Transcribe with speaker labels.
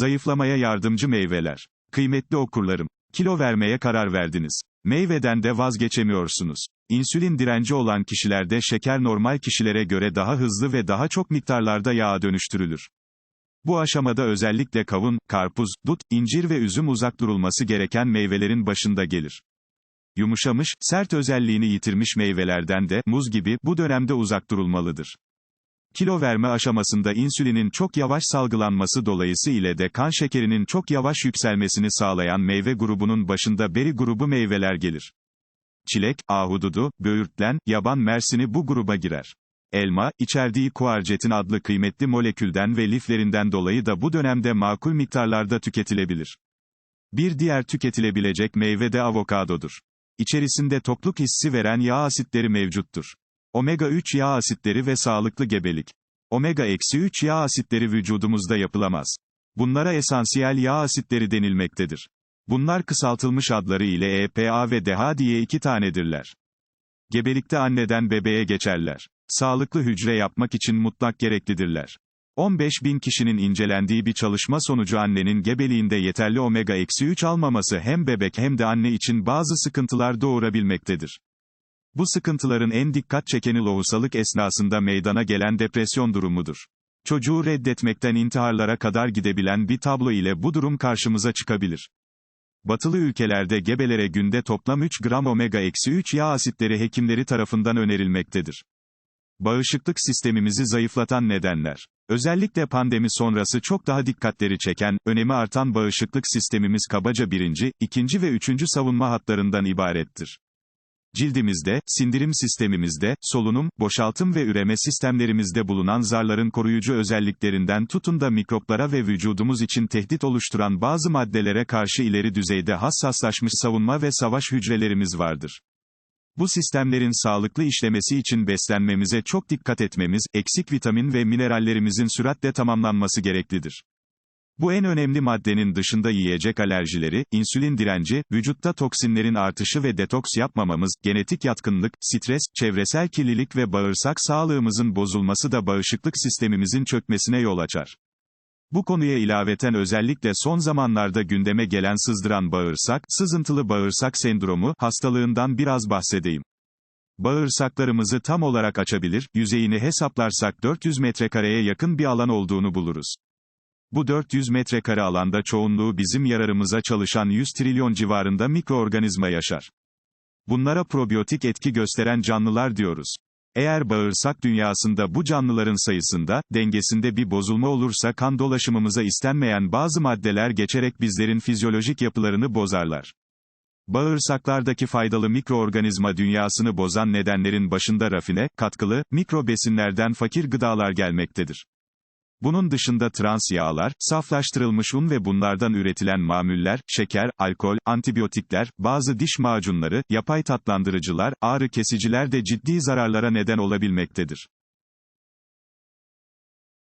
Speaker 1: Zayıflamaya yardımcı meyveler. Kıymetli okurlarım, kilo vermeye karar verdiniz. Meyveden de vazgeçemiyorsunuz. İnsülin direnci olan kişilerde şeker normal kişilere göre daha hızlı ve daha çok miktarlarda yağa dönüştürülür. Bu aşamada özellikle kavun, karpuz, dut, incir ve üzüm uzak durulması gereken meyvelerin başında gelir. Yumuşamış, sert özelliğini yitirmiş meyvelerden de, muz gibi, bu dönemde uzak durulmalıdır. Kilo verme aşamasında insülinin çok yavaş salgılanması dolayısı ile de kan şekerinin çok yavaş yükselmesini sağlayan meyve grubunun başında beri grubu meyveler gelir. Çilek, ahududu, böğürtlen, yaban mersini bu gruba girer. Elma, içerdiği kuarcetin adlı kıymetli molekülden ve liflerinden dolayı da bu dönemde makul miktarlarda tüketilebilir. Bir diğer tüketilebilecek meyve de avokadodur. İçerisinde tokluk hissi veren yağ asitleri mevcuttur. Omega-3 yağ asitleri ve sağlıklı gebelik. Omega-3 yağ asitleri vücudumuzda yapılamaz. Bunlara esansiyel yağ asitleri denilmektedir. Bunlar kısaltılmış adları ile EPA ve DHA diye iki tanedirler. Gebelikte anneden bebeğe geçerler. Sağlıklı hücre yapmak için mutlak gereklidirler. 15 bin kişinin incelendiği bir çalışma sonucu annenin gebeliğinde yeterli omega-3 almaması hem bebek hem de anne için bazı sıkıntılar doğurabilmektedir. Bu sıkıntıların en dikkat çekeni lohusalık esnasında meydana gelen depresyon durumudur. Çocuğu reddetmekten intiharlara kadar gidebilen bir tablo ile bu durum karşımıza çıkabilir. Batılı ülkelerde gebelere günde toplam 3 gram omega-3 yağ asitleri hekimleri tarafından önerilmektedir. Bağışıklık sistemimizi zayıflatan nedenler. Özellikle pandemi sonrası çok daha dikkatleri çeken, önemi artan bağışıklık sistemimiz kabaca birinci, ikinci ve üçüncü savunma hatlarından ibarettir. Cildimizde, sindirim sistemimizde, solunum, boşaltım ve üreme sistemlerimizde bulunan zarların koruyucu özelliklerinden tutun da mikroplara ve vücudumuz için tehdit oluşturan bazı maddelere karşı ileri düzeyde hassaslaşmış savunma ve savaş hücrelerimiz vardır. Bu sistemlerin sağlıklı işlemesi için beslenmemize çok dikkat etmemiz, eksik vitamin ve minerallerimizin süratle tamamlanması gereklidir. Bu en önemli maddenin dışında yiyecek alerjileri, insülin direnci, vücutta toksinlerin artışı ve detoks yapmamamız, genetik yatkınlık, stres, çevresel kirlilik ve bağırsak sağlığımızın bozulması da bağışıklık sistemimizin çökmesine yol açar. Bu konuya ilaveten özellikle son zamanlarda gündeme gelen sızdıran bağırsak, sızıntılı bağırsak sendromu, hastalığından biraz bahsedeyim. Bağırsaklarımızı tam olarak açabilir, yüzeyini hesaplarsak 400 metrekareye yakın bir alan olduğunu buluruz. Bu 400 metrekare alanda çoğunluğu bizim yararımıza çalışan 100 trilyon civarında mikroorganizma yaşar. Bunlara probiyotik etki gösteren canlılar diyoruz. Eğer bağırsak dünyasında bu canlıların sayısında, dengesinde bir bozulma olursa kan dolaşımımıza istenmeyen bazı maddeler geçerek bizlerin fizyolojik yapılarını bozarlar. Bağırsaklardaki faydalı mikroorganizma dünyasını bozan nedenlerin başında rafine, katkılı, mikro besinlerden fakir gıdalar gelmektedir. Bunun dışında trans yağlar, saflaştırılmış un ve bunlardan üretilen mamuller, şeker, alkol, antibiyotikler, bazı diş macunları, yapay tatlandırıcılar, ağrı kesiciler de ciddi zararlara neden olabilmektedir.